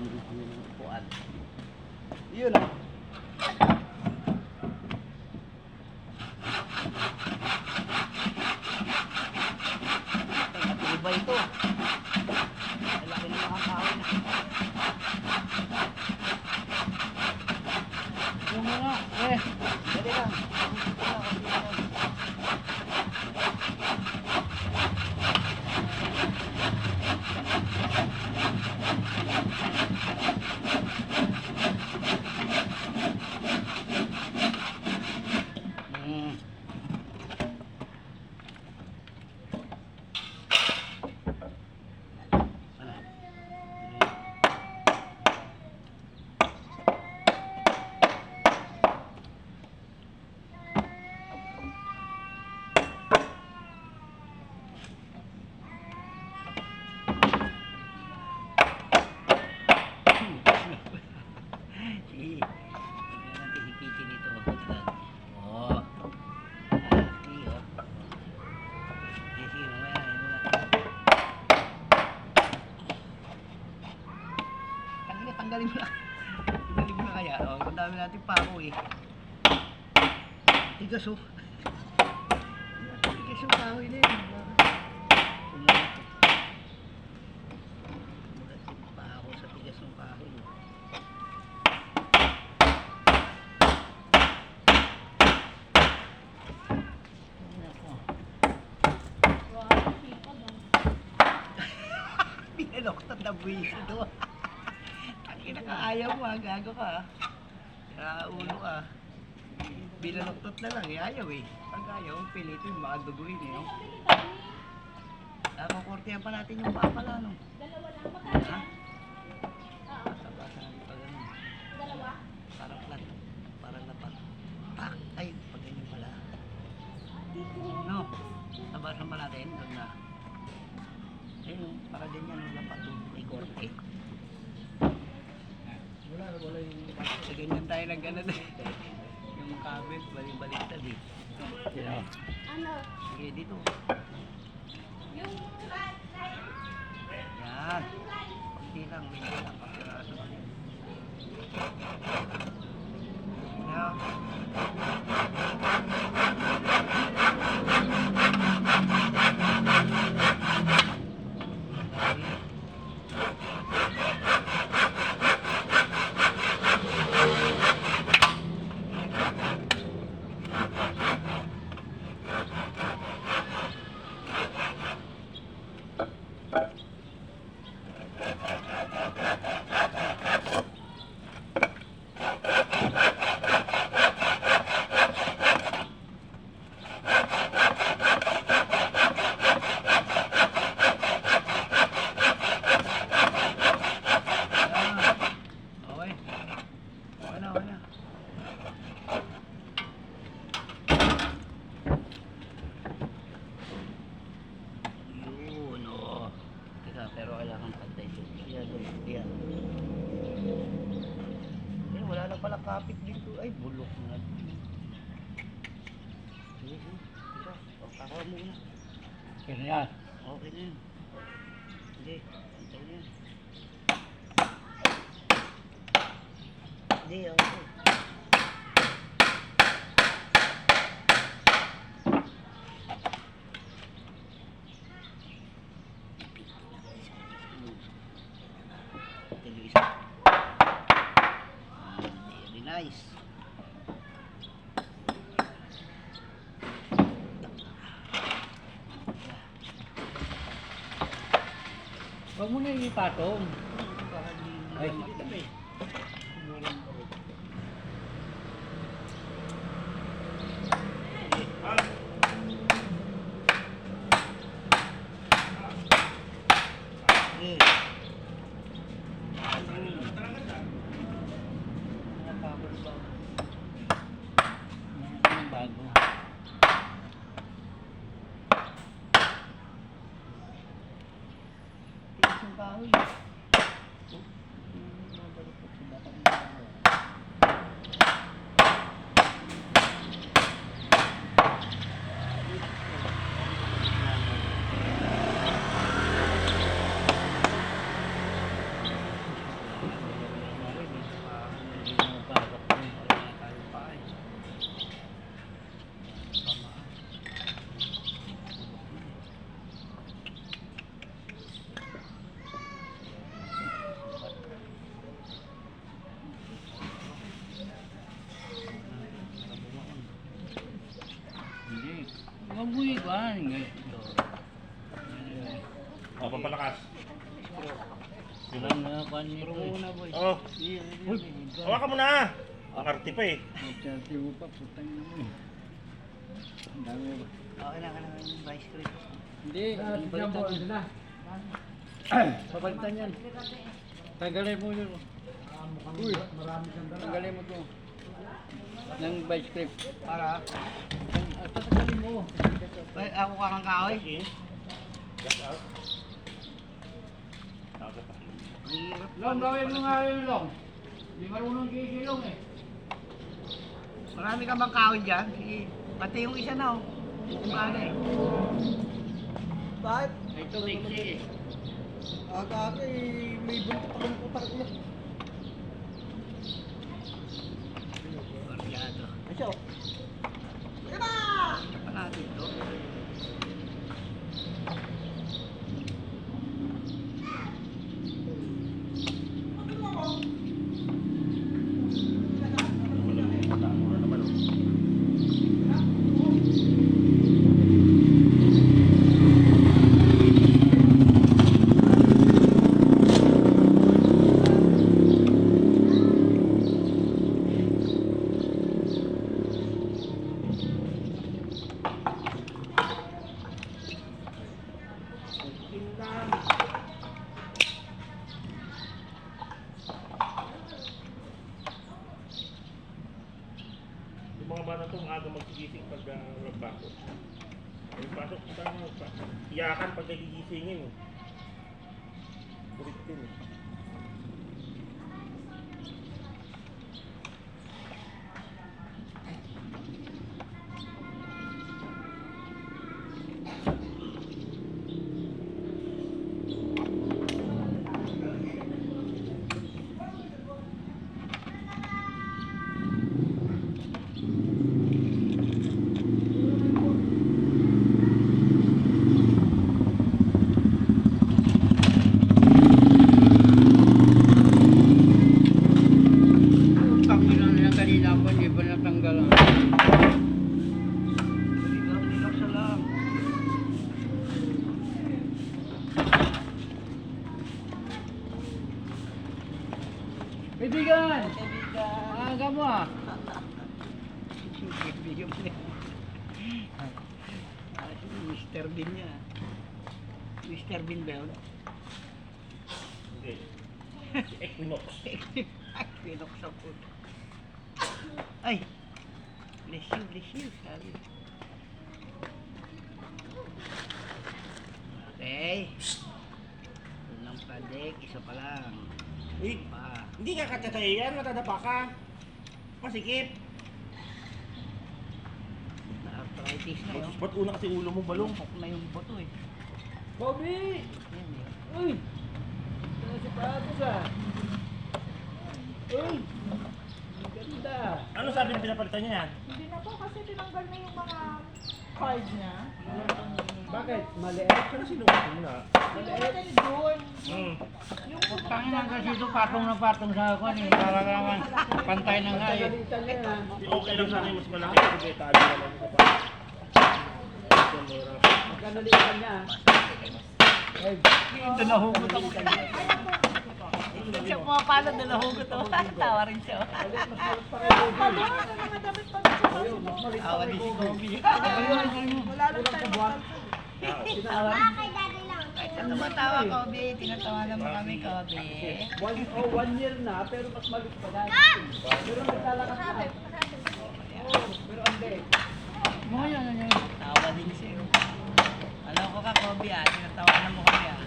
ang ang kuan. Yun ah. Iba ito. Malaki na nakakain na. Yung mga, eh. Dali lang. Ito na, konti na lang. Mm. Sige. Huwag natin hipitin ito. Oo. Ah, sige, oh. Sige, sige, mamaya, ayaw mo na. Tanggalin, tanggalin mo na. Tanggalin mo na kaya. Oh, ang dami ako eh. Tigas oh. Tigas yung kahoy na yun. Pa ako sa tigas ng kahoy. Pinaloktot na buwis ito. Tangina ka, ayaw mo ah, gago ka ah. Kaya ulo ka. Binaloktot na lang, eh, ayaw eh. Pag ayaw, pilitin, baka duguin eh. No? Ah, kukurtihan pa natin yung papala, no? Ha? Basa-basa natin pag ano. Parang flat. Parang lapat. Tak! Ay, pag ganyan pala. No? Nabasan pa natin, doon na. Ayun, para ganyan, no? lapat doon. May korte. Wala, wala yung... Ganyan tayo ng ganun eh. yung cabinet, balik-baliktad eh. Yeah. Ano? Sige, dito. Yung Yan. Kunti lang, medyo lang kapiraso. Yan. Yan. Okay. Okay na, okay na. Yun, oo. Teka, pero kailangan pantay doon. Yan, doon. Yan. Eh, wala na pala kapit dito. Ay, bulok na. Sige, sige. Ito, o, kakawa mo na. Okay na yan. Okay na yun. Sige, pantay na yan. Hindi, okay. Ito isa. Ah, Very nice. Huwag mo na. Para di Ay. Oh, yun. Eh. Oh, pampalakas. Yun na kuan nito. boy. Oh. Uy, hawakan mo na. Ang arti pa eh. Matyati mo pa, putang na mo. Eh. Ang dami ba? Okay na, kailangan yung vice grip. Hindi, ah, papalitan yun. Na. Papalitan yan. Tanggalin mo yun. Ah, Uy, marami kang dala. Tanggalin mo to. Ng vice grip. Para? Ang ay, ako kakang kahoy. Long, gawin mo nga yun, Long. Hindi marunong kisilong eh. Marami ka bang kahoy dyan? Pati yung isa na oh. Kung kano eh. Bakit? Ito, tiksi eh. Aga-aga eh, may buntot akong putak na. Barbyado. Asyo. Diba? Pag uh, nagpasok. Yung pasok, mo, pasok. Iyakan pag nagigisingin eh. Kulit din eh. Utang nila nila kanina pa, hindi pa natanggal. Nilak sa lang. Kaibigan! Aga mo ah. Bigyan mo na. Ah, si Mr. Bean niya. Mr. Bean ba yun? Hindi. Si Equinox. Ay, pinoksa po. Ay! Bless you, bless you, sabi. Okay. Unang project, isa pa lang. Eh, Pa. Hindi ka katatayan, matadapa ka. Masikip. Na-arthritis na yun. Ba't una kasi ulo mo balong? Lumpok na yung buto eh. Bobby! Uy! Ano si Patos ah? Uy! Ang ganda! Ano sabi ng pinapalitan niya yan? Hindi na po kasi tinanggal na yung mga card niya. Bakit? Maliit? Pero sinukat mo na. Sinulat ni doon. Hmm. Na kasi ito patong na patong sa ako eh. Para naman pantay na nga eh. Di okay lang sana yung mas malaki kasi tabi naman sa pa. Magkanalitan niya. Ito nahugot ako. Hindi siya pumapalad na nahugot ako. Tawa rin siya. pa doon, ang mga damit pa. Tawa din si Kobe. Wala lang tayo. Kahit sa tumatawa, Kobe. Tinatawa naman kami, Kobe. One, oh, one year na, pero mas malit pa dahil. Pero nagtalakas na. Oh, pero hindi. Mga yan, ano yan. Tawa din siya. Alam ko ka, Kobe, ah. Tinatawanan mo kami, ah.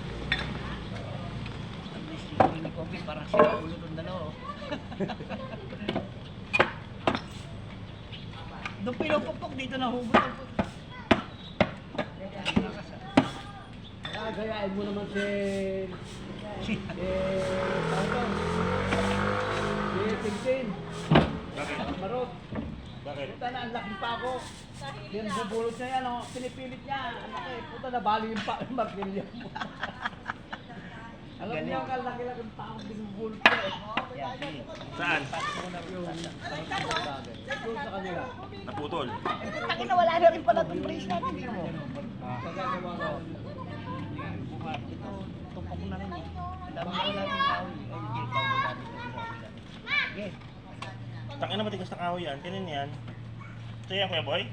Ang disipo ni Kobe, parang sila ulo ng dalawa. oh. Doon pinupukpok, dito nahugot ang puto. Gayain mo naman si... Eh, ano? Si Tintin. Bakit? Marot. Bakit? Puta na, ang laki pa ako. Yan bubulot niya yan, oh. pinipilit niya. Ang laki. Puta na, bali yung pa, martilyo mo. Alam niyo, ang laki-laki ng tao, binubulot niya eh. Saan? Yung. Doon sa kanila. Naputol. Wala na rin pala itong brace natin. Kagagawa ko. Ito, tupok na na rin eh. Ang dami na natin kahoy. Ay, ito ginagawa. Sige. Tangin na matigas na kahoy yan. Kanin yan. Ito yan, Kuya Boy?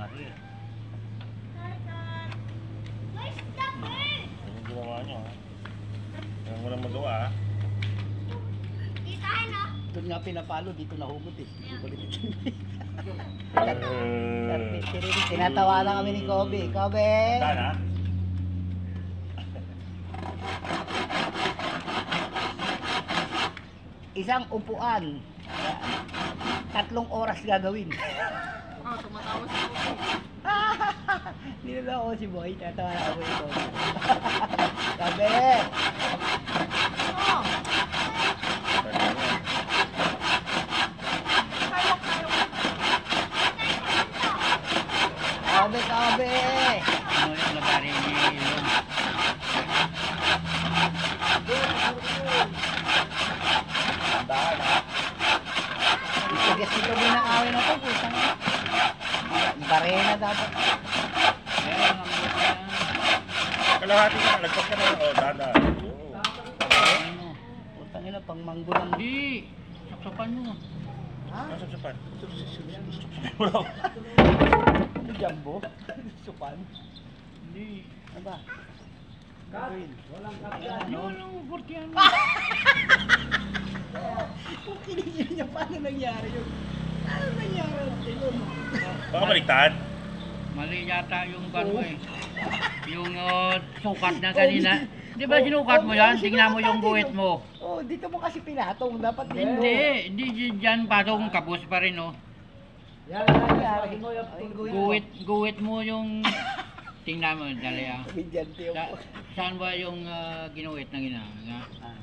Ah, sige. Yan yung ginawa nyo, ha? Yan mo lang magawa, ha? Doon nga pinapalo, dito nahugot eh. Uh, Tinatawa na kami ni Kobe. Kobe! Sana? Isang upuan. Tatlong oras gagawin. Oh, tumatawa si Kobe. Nilala ako si Boy, tatawa na ako ni Kobe. Sabi! Oh, kaya kayo. Kobe, Kobe! Ano yung nabari ni Lon? Dahan ha? Itigas nito din ang awin na to, putang ina. Barena dapat. Meron ang buta. Kalahati ka, lagpas ka na. Oh, dada. Ano? Putang ina, pang manggo lang. Hindi. Saksakan mo. Ha? Nasa sapat. Sabi mo lang. Jumbo? Supan? Hindi. Ano ba? Walang. Yun. Kung kinigil niya, paano nangyari yun? Ano nangyari? Mo. Baka baliktad. Mali yata yung kan mo eh. Yung uh, sukat na kanina. Di ba sinukat mo yan? Tingnan mo yung guhit mo. Oh, dito mo kasi pinatong. Dapat dito. Hindi, hindi dyan patong kapos pa rin oh. Yan guhit mo. Guhit, guhit mo yung... Tingnan mo, dali ah. Komedyante yung Sa, saan ba yung uh, ginuhit na ginagawa? Ah.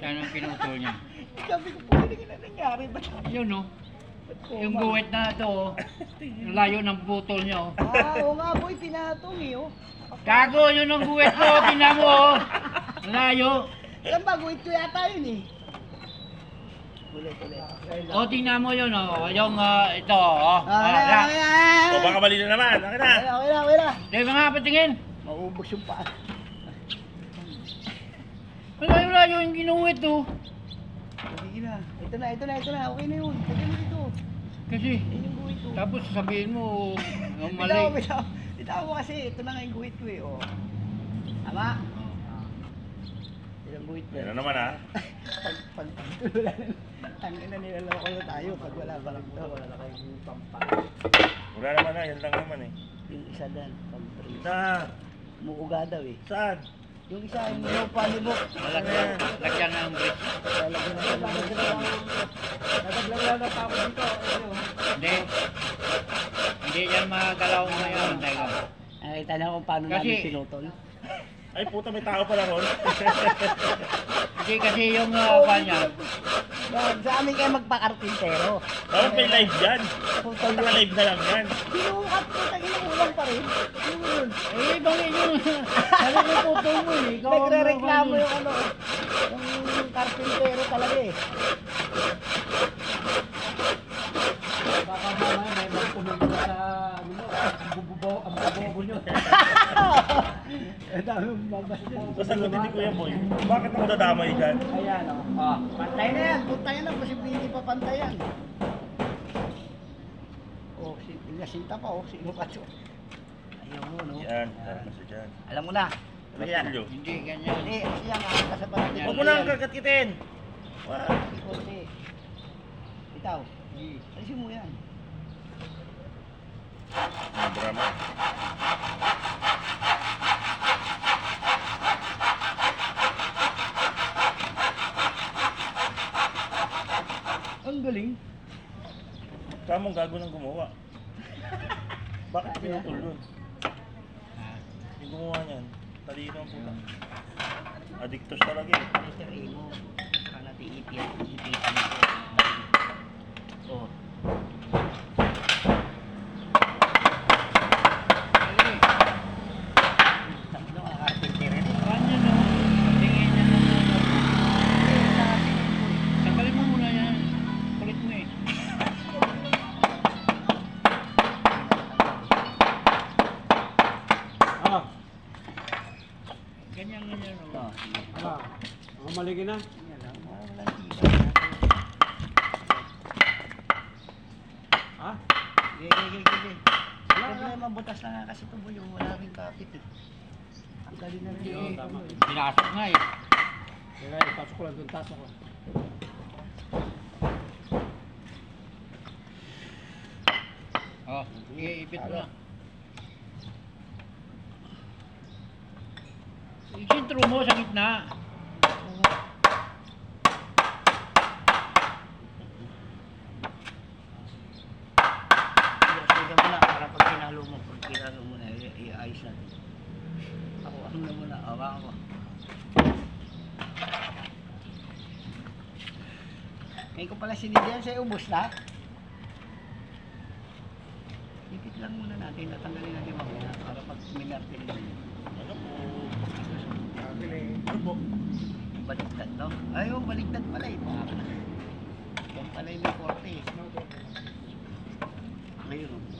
Saan ang pinutol niya? Sabi ko, paano na nangyari? Ba't Yun oh. ba't Yung guhit na ito oh. Yung layo ng putol niya oh. Ah, oo nga boy, pinatong eh oh. Gago, yun ang guhit mo. Tingnan mo oh. Layo. Saan ba? Guhit ko yata yun eh. Ulit, ulit. O, tingnan mo yun oh. Yung uh, ito oh. Ah, Ah, okay, okay, O, okay. baka mali na naman. Akin na. Okay na, okay na, okay na. Di ba nga patingin? Maubos yung paa. Malayo-layo yung ginuhit oh. Sige na. Ito na, ito na, ito na. Okay na yun. Lagyan mo dito. Kasi, Yan yung guhit ko. tapos sabihin mo, yung mali. Bitaw, bitaw. Bitaw mo kasi. Ito na nga yung guhit ko eh. Oh. Tama? Ang. Yan na naman, ha? Pag, pag, wala na. Tangin na nilaloko na tayo pag wala pa lang to. Wala na kayong pampa. Wala naman na. Yan lang naman, eh. Yung isa dan, pag. Isa. Muuga daw eh. Saan? Yung isa, yung lupa ni Bok. Lagyan, lagyan ng bridge. Lalagyan na sa mga Nadaglagan na tao dito. Hindi. Hindi yan magalaw ngayon. Nakita na kung paano namin pinutol. Ay, puta, may tao pala ron. Kasi kasi yung uh, kanya, Yan, Sa amin kayo magpakarpintero. Dapat may live yan. Naka yun. live na lang yan. Sinukat ko, tagin ulang pa rin. Yun. eh, ibang yung, ano yung putol mo eh. Ikaw ang Nagre-reklamo yung ano, yung karpintero talaga eh. Baka mamaya may ano mo, ang ang bubobo nyo. Ang dami mong babas dyan. Sasagutin ni Kuya Boy. Bakit ako dadamay dyan? Ayan o. Oh. Pantay na yan. Pantay na. Posible hindi pa pantay yan. Oh, si Yasinta pa oh. Sino ka to? Ayaw mo, no? Yan. Kasi dyan. Alam mo na. Ano yan? Martilyo. Hindi, ganyan. Hindi, kasi yan ah. Kasabaran ni Huwag mo nang kagatkitin. Wow. Si Konti. Itaw. Alisin mo yan. Ang drama. Ang galing. Kamong gago ng gumawa. Bakit pinutol yun? Yung gumawa niyan, talino ang puta. Addictos talaga eh. Mr. Emo. Saka natin ipiyat. Ipitan Oh. Ito. Ah, ang maligi na. Ha? Sige, sige, sige. Problema, butas na nga kasi ito boy. yung Wala rin kapit eh. Ang galing na rin. Oo, eh. tama. Pinasok nga eh. Kaya ipasok ko lang doon, tasok ko. Oh, iipit mo na. Isintro mo sa gitna. Sige mo na, para pag pinalo mo, pag pinalo mo na, i- i-ayos natin. Ako, ano na muna, awa ko. Ngayon ko pala sinidyan sa'yo, ubos na. Ipit lang muna natin, natanggalin natin mamaya para pag minartin mo. Po? Ano po? Baligtad, no? Ay, oh, baligtad pala eh. Baka pala yung may korte eh. Ngayon, oh.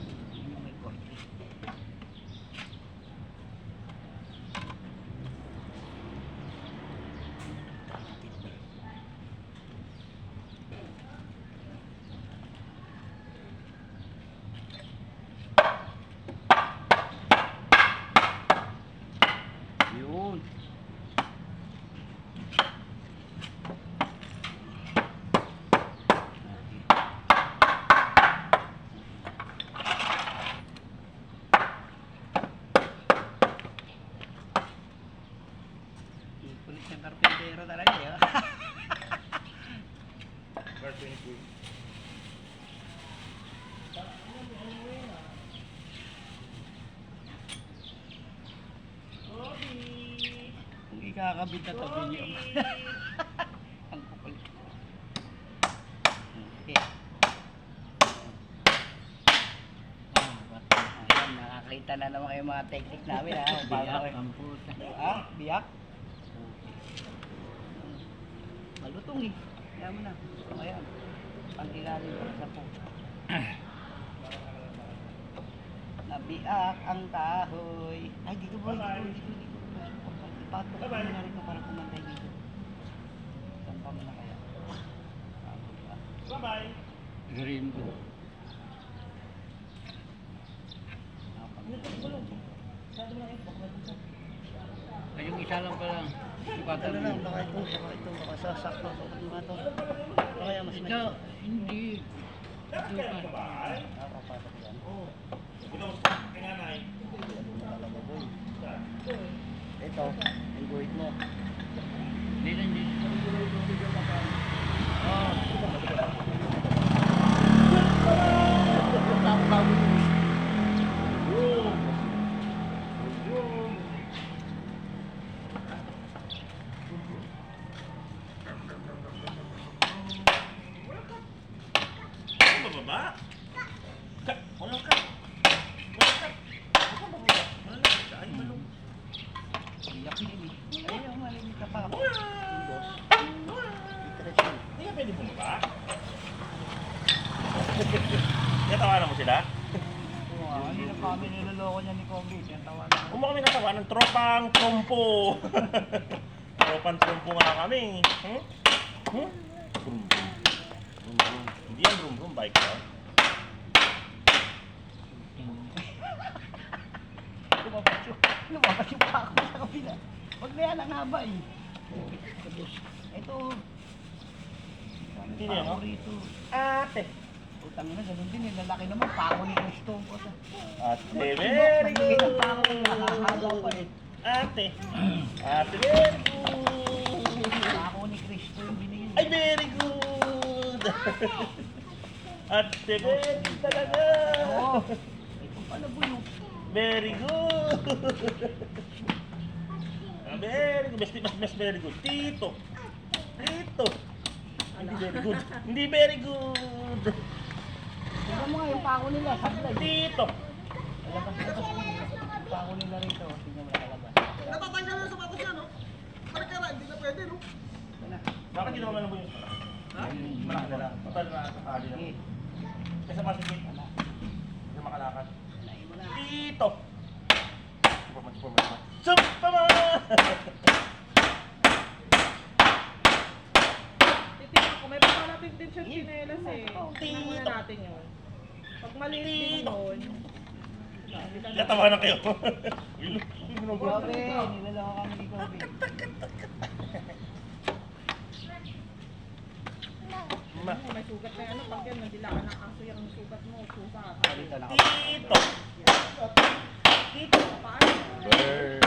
Kung ikakabit na tabi niyo. Ang kupal. Okay. Ayan, nakakita na naman kayo mga technique namin ha. Biyak kayo- ang puta. Ha? Biyak? Malutong eh. Kaya mo na. Ayan. Pantilalim para sa po. Nabiak ang kahoy. Ay, dito boy. Dito, dito, dito. Ipatok ko Bye-bye. na rin para kumantay dito. Saan pa muna kaya? Ah? Bye-bye. Green. Ah, pag- Ay, yung isa lang pala. Sukatan Ano mo. lang, baka ito, baka ito, baka sasakto. Baka mga to. Kaya mas Ito, hindi. Ito Kaya pa. sa bahay? Nakapasok yan. Oo. Ito, kay nanay. Saan? Ito, ang guhit mo. Hindi lang din. Ano bababa? Ka, walang ka. Walang ka. Ano ba bababa? Walang ka. Ay, malong. Iyak yun eh. Ayun yung malimit na pa ako. Uy! Boss. Uy! Interest yun. Hindi ka pwede bumaba? Natawanan mo sila? Oo nga, hindi na kami niloloko niya ni Kobe. Yan tawa na. Kung kami natawanan, tropang trompo. tropang trompo nga kami. Hmm? Hmm? Brum, brum. Brum, brum. Hindi yan brum brum, bike ka. Lumabas yung, lumabas yung pako sa kabila. Huwag na yan ang haba eh. Ito. Sino yan, oh? rito. Ate. Utang na, ganun din. Yung lalaki naman, pako ni Cristo. Ate, very Maliit ang good. pako, nakahaba pa eh. Ate. Ate, very good. Pako ni Cristo yung binigyan. Ay, very good. Very good talaga. Oo. Pala po yung Very good. Very good. Mas, mas, mas very good. Tito. Tito. Hindi very good. Hindi very good. Tingnan mo nga yung pako nila, sablay. Tito. Yung pako nila rito. Tingnan mo nakalabas. Natatanggal na sa sapatos yan, no? Parang kaya hindi na pwede, no? Na. Bakit ginawa mo lang mo yung Ha? Malaki na lang. Total na kakali lang. Sige. Kasi masigit. Hindi makalakad. Tito. Superman, Superman. Superman! Titignan ko, may papalapit din siyang chinelas eh. Tingnan muna natin yun. Pag maliit din yun, Natawa na kayo. Kobe, nilaloko kami ni Kobe. Ma. may sugat na ano, pag yan, nandilakan ng aso yung sugat mo, sugat. Dito na Tito. Dito, paano? Bird.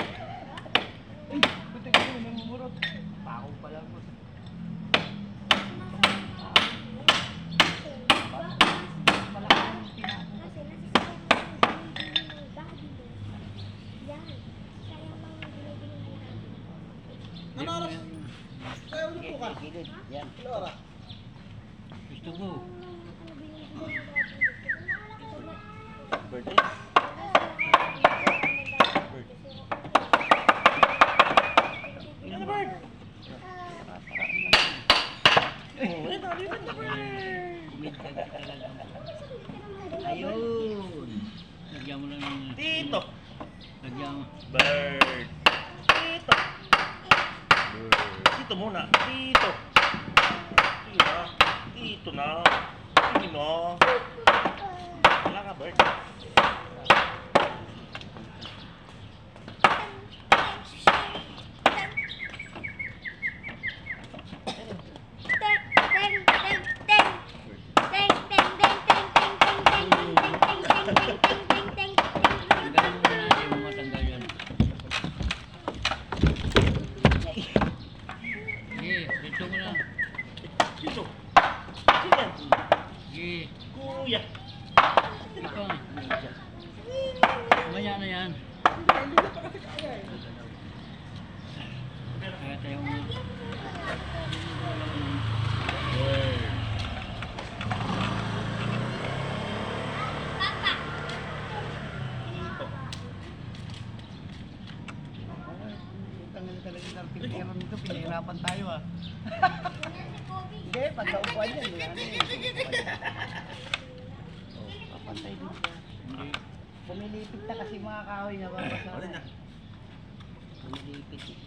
Pumilipit eh.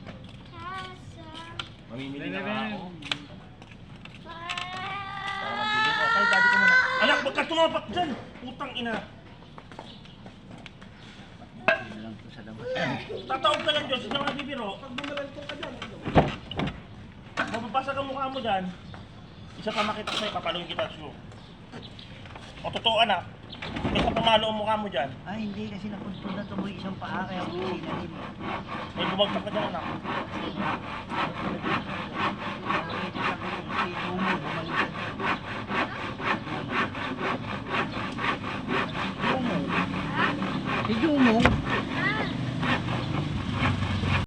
Mamimili na bebe. ako. Para mabili ko. Ay, daddy ko muna. Anak, wag ka tumapak dyan. Putang ina. Hindi lang to sa labas. Tataob ka lang dyan. Sino ka nagbibiro? Pag bumalalto ka dyan. Mapapasa ang mukha mo dyan. Isa pa makita ko sa'yo, papaluin kita sa O totoo anak, sa pumalo ang mukha mo dyan. Ah, hindi kasi napunto na tumoy isang paa kaya hindi na rin. May bumagsak ka dyan anak. Si Jumo,